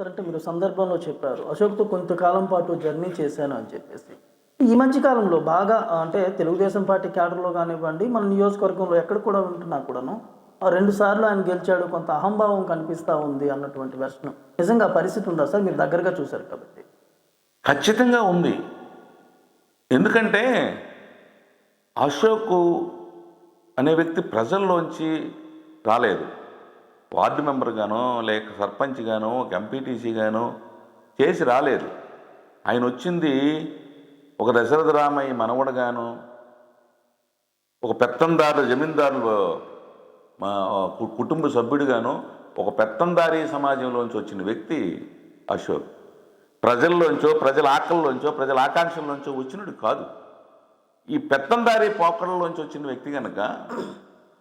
చెప్తారంటే మీరు సందర్భంలో చెప్పారు. అశోక్తో కొంతకాలం పాటు జర్నీ చేశాను అని చెప్పేసి. ఈ మధ్య కాలంలో బాగా అంటే తెలుగుదేశం పార్టీ క్యాడర్లో కానివ్వండి మన నియోజకవర్గంలో ఎక్కడ కూడా ఉంటున్నా కూడాను ఆ రెండు సార్లు ఆయన గెలిచాడు కొంత అహంభావం కనిపిస్తూ ఉంది అన్నటువంటి వెర్షన్ నిజంగా పరిస్థితి ఉందా సార్? మీరు దగ్గరగా చూశారు కాబట్టి. ఖచ్చితంగా ఉంది. ఎందుకంటే అశోక్ అనే వ్యక్తి ప్రజల్లోంచి రాలేదు. వార్డు మెంబర్గానో లేక సర్పంచ్ గానో ఒక ఎంపీటీసీ గానో చేసి రాలేదు. ఆయన వచ్చింది ఒక దశరథ రామయ్య మనవడగాను ఒక పెత్తందారు జమీందారులు మా కు- కుటుంబ సభ్యుడిగాను ఒక పెత్తందారీ సమాజంలోంచి వచ్చిన వ్యక్తి అశోక్. ప్రజల్లోంచో ప్రజల ఆకలిలోంచో ప్రజల ఆకాంక్షల్లోంచో వచ్చినడు కాదు. ఈ పెత్తందారీ పోకడలోంచి వచ్చిన వ్యక్తి కనుక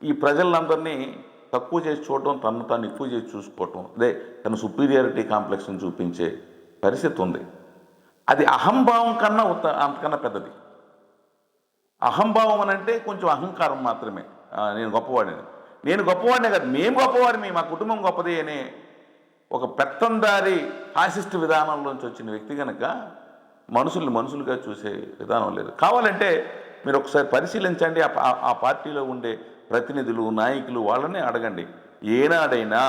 ఈ ప్రజలందరినీ తక్కువ చేసి చూడటం తను తాను ఎక్కువ చేసి చూసుకోవటం అదే తన సుపీరియారిటీ కాంప్లెక్స్ని చూపించే పరిస్థితి ఉంది. అది అహంభావం కన్నా ఉత్త అంతకన్నా పెద్దది. అహంభావం అని అంటే కొంచెం అహంకారం మాత్రమే. నేను గొప్పవాడిని. నేను గొప్పవాడినే కాదు మేము గొప్పవాడిని మా కుటుంబం గొప్పది అనే ఒక పెత్తందారి ఫాసిస్ట్ విధానంలోంచి వచ్చిన వ్యక్తి కనుక మనుషుల్ని మనుషులుగా చూసే విధానం లేదు. కావాలంటే మీరు ఒకసారి పరిశీలించండి ఆ పార్టీలో ఉండే ప్రతినిధులు నాయకులు వాళ్ళని అడగండి ఏనాడైనా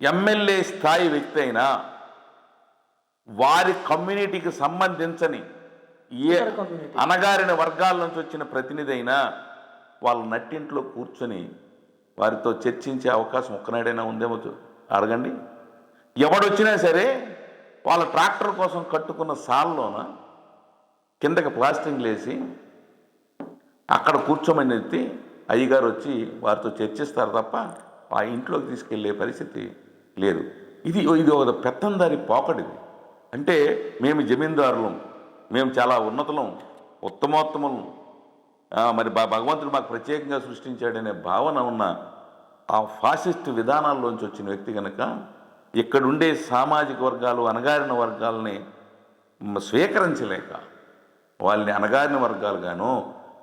ఎమ్మెల్యే స్థాయి వ్యక్తి అయినా వారి కమ్యూనిటీకి సంబంధించని ఏ. అనగారిన వర్గాల నుంచి వచ్చిన ప్రతినిధి అయినా వాళ్ళ నట్టింట్లో కూర్చొని వారితో చర్చించే అవకాశం ఒక్కనాడైనా ఉందేమో అడగండి ఎవడొచ్చినా సరే వాళ్ళ ట్రాక్టర్ కోసం కట్టుకున్న సాల్లోన కిందకి ప్లాస్టింగ్ లేసి అక్కడ కూర్చోమని ఎత్తి అయ్యగారు వచ్చి వారితో చర్చిస్తారు తప్ప ఆ ఇంట్లోకి తీసుకెళ్ళే పరిస్థితి లేదు. ఇది ఇది ఒక పెత్తందారి పోకడిది అంటే మేము జమీందారులం మేము చాలా ఉన్నతులం ఉత్తమోత్తములం. మరి భగవంతుడు మాకు ప్రత్యేకంగా సృష్టించాడనే భావన ఉన్న ఆ ఫాసిస్ట్ విధానాల్లోంచి వచ్చిన వ్యక్తి కనుక ఇక్కడుండే సామాజిక వర్గాలు అనగారిన వర్గాలని స్వీకరించలేక వాళ్ళని అణగారిన వర్గాలుగాను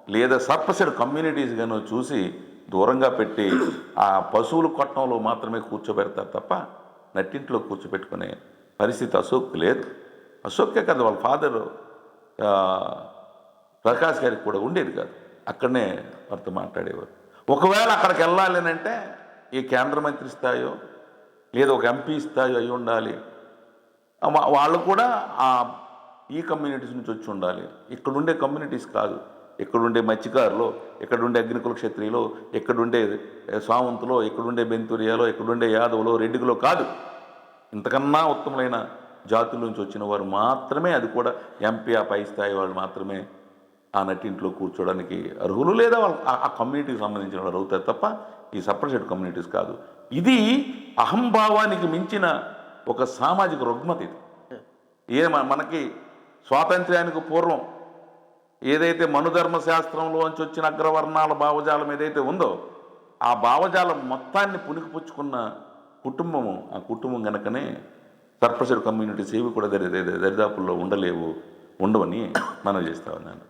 లేదా సర్పసెడ్ కమ్యూనిటీస్ చూసి దూరంగా పెట్టి ఆ పశువుల కొట్టంలో మాత్రమే కూర్చోబెడతారు తప్ప నట్టింట్లో కూర్చోబెట్టుకునే పరిస్థితి అశోక్ లేదు. అశోకే కాదు వాళ్ళ ఫాదరు ప్రకాష్ గారికి కూడా ఉండేది కాదు. అక్కడనే వారితో మాట్లాడేవారు. ఒకవేళ అక్కడికి వెళ్ళాలి అంటే ఈ కేంద్ర మంత్రి స్థాయో లేదా ఒక ఎంపీ స్థాయో అయి ఉండాలి. వాళ్ళు కూడా ఆ ఈ కమ్యూనిటీస్ నుంచి వచ్చి ఉండాలి. ఇక్కడ ఉండే కమ్యూనిటీస్ కాదు. ఎక్కడుండే మత్స్యకారులు ఎక్కడుండే అగ్నికుల క్షత్రియులు ఎక్కడుండే ఏ, సావంతులో ఇక్కడుండే బెంతురియాలో ఎక్కడుండే యాదవులో రెడ్డిగులో కాదు. ఇంతకన్నా ఉత్తమమైన జాతుల నుంచి వచ్చిన వారు మాత్రమే అది కూడా ఎంపీ ఆ పై స్థాయి వాళ్ళు మాత్రమే ఆ నటింట్లో కూర్చోడానికి అర్హులు లేదా వాళ్ళు ఆ- కమ్యూనిటీకి సంబంధించిన వాళ్ళు అవుతారు తప్ప ఈ సపరేట్ కమ్యూనిటీస్ కాదు. ఇది అహంభావానికి మించిన ఒక సామాజిక రుగ్మత ఇది. ఏ మనకి స్వాతంత్ర్యానికి పూర్వం ఏదైతే మనుధర్మ శాస్త్రంలోంచి వచ్చిన అగ్రవర్ణాల భావజాలం ఏదైతే ఉందో ఆ భావజాలం మొత్తాన్ని పుణికిపుచ్చుకున్న కుటుంబము ఆ కుటుంబం గనకనే సర్పసర్ కమ్యూనిటీ సేవి కూడా దరి దరి- దరిదాపుల్లో ఉండలేవు ఉండవని మనం చేస్తా ఉన్నాను.